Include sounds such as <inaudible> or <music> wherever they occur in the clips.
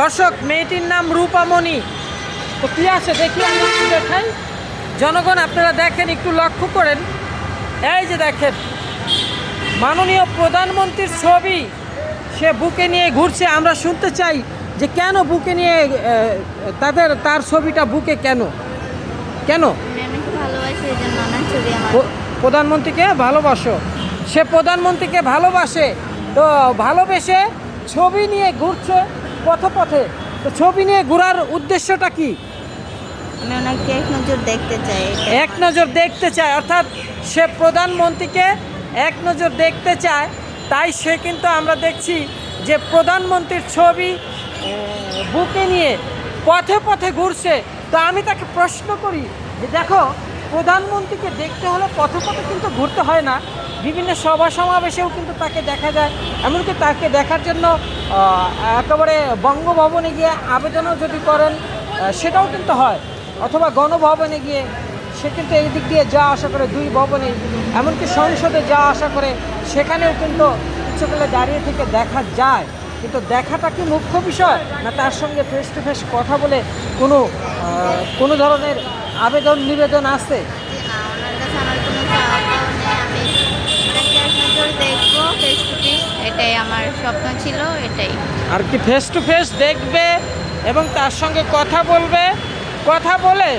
দর্শক মেয়েটির নাম রূপামণি। তো কি আছে দেখি আমি একটু দেখাই। জনগণ আপনারা দেখেন একটু লক্ষ্য করেন। এই যে দেখেন মাননীয় প্রধানমন্ত্রীর ছবি সে বুকে নিয়ে ঘুরছে। আমরা শুনতে চাই যে কেন বুকে নিয়ে তাদের তার ছবিটা বুকে কেন? কেন? প্রধানমন্ত্রীকে ভালোবাসো। সে প্রধানমন্ত্রীকে ভালোবাসে তো ভালোবেসে ছবি নিয়ে ঘুরছে। পথে পথে তো ছবি নিয়ে ঘোরার উদ্দেশ্যটা কি? আমি ওনাকে এক নজর দেখতে চাই এক নজর দেখতে চায় অর্থাৎ সে প্রধানমন্ত্রীকে এক নজর দেখতে চায় তাই সে কিন্তু আমরা দেখছি যে প্রধানমন্ত্রীর ছবি বুকে নিয়ে পথে পথে ঘুরছে। তো আমি তাকে প্রশ্ন করি যে দেখো প্রধানমন্ত্রীকে দেখতে হলে পথে পথে কিন্তু ঘুরতে হয় না। বিভিন্ন সভা সমাবেশেও কিন্তু তাকে দেখা যায়। এমনকি তাকে দেখার জন্য একেবারে বঙ্গভবনে গিয়ে আবেদনও যদি করেন সেটাও কিন্তু হয়। অথবা গণভবনে গিয়ে সে কিন্তু এই দিক দিয়ে যা আশা করে দুই ভবনে, এমনকি সংসদে যা আশা করে সেখানেও কিন্তু ইচ্ছে করলে দাঁড়িয়ে থেকে দেখা যায়। কিন্তু দেখাটা কি মুখ্য বিষয়? না তার সঙ্গে ফেস টু ফেস কথা বলে কোনো কোনো ধরনের আবেদন নিবেদন আছে যে না ওনার কাছে আমার কোনো চাওয়া পাওয়া নেই আমি ওনাকে এক নজর দেখব ফেস টু ফেস এটাই আমার স্বপ্ন ছিল এটাই। আর কি ফেস টু ফেস দেখবে এবং তার সঙ্গে কথা বলবে কথা বলে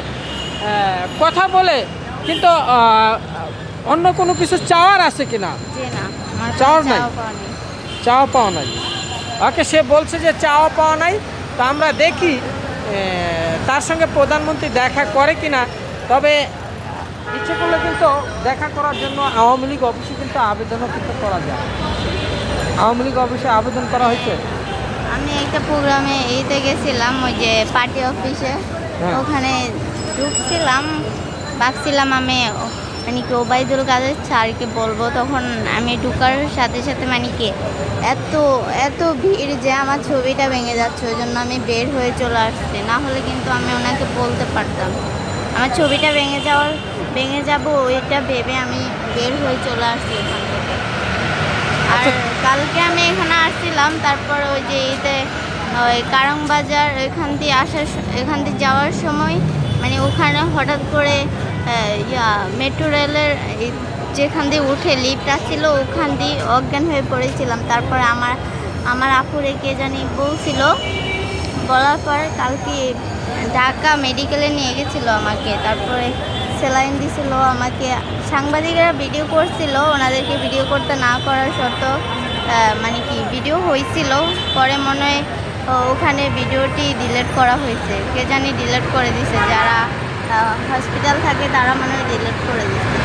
কথা বলে কিন্তু অন্য কোনো কিছু চাওয়ার আছে কিনা? যে না চাওয়ার নাই? চাওয়া পাওয়া নেই। ওকে সে বলছে যে চাওয়া পাওয়া নাই তো আমরা দেখি তার সঙ্গে প্রধানমন্ত্রী দেখা করে কিনা। তবে ইচ্ছে করলে কিন্তু দেখা করার জন্য আওয়ামী লীগ অফিসে কিন্তু আবেদনও কিন্তু করা যায়। আওয়ামী লীগ অফিসে আবেদন করা হয়েছে? আমি একটা প্রোগ্রামে এইতে গেছিলাম ওই যে পার্টি অফিসে। হ্যাঁ। ওখানে ঢুকছিলাম ভাবছিলাম আমি মানে কি ওবায়দুল কাদের স্যারকে বলব। তখন আমি ঢুকার সাথে সাথে মানে কি এত এত ভিড় যে আমার ছবিটা ভেঙে যাচ্ছে ওই জন্য আমি বের হয়ে চলে আসছি। না হলে কিন্তু আমি ওনাকে বলতে পারতাম। আমার ছবিটা ভেঙে যাওয়ার ভেঙে যাব ওইটা ভেবে আমি বের হয়ে চলে আসছি ওখান থেকে। আর <laughs> কালকে আমি এখানে আসছিলাম তারপর ওই যে এতে ওই কারং বাজার এখান দিয়ে আসার এখান দিয়ে যাওয়ার সময় মানে ওখানে হঠাৎ করে ইয়া মেট্রো রেলের যেখান দিয়ে উঠে লিফট আসছিল ওখান দিয়ে অজ্ঞান হয়ে পড়েছিলাম। তারপরে আমার আমার আপুরে কে জানি বলছিল বলার পর কালকে ঢাকা মেডিকেলে নিয়ে গেছিল আমাকে। তারপরে স্যালাইন দিছিল, আমাকে সাংবাদিকরা ভিডিও করছিল, ওনাদেরকে ভিডিও করতে না করার শর্ত মানে কি ভিডিও হয়েছিল। পরে মনে হয় ওখানে ভিডিওটি ডিলেট করা হয়েছে। কে জানি ডিলেট করে দিছে। যারা হসপিটাল থাকে, তারা মনে হয় ডিলেট করে দিছে।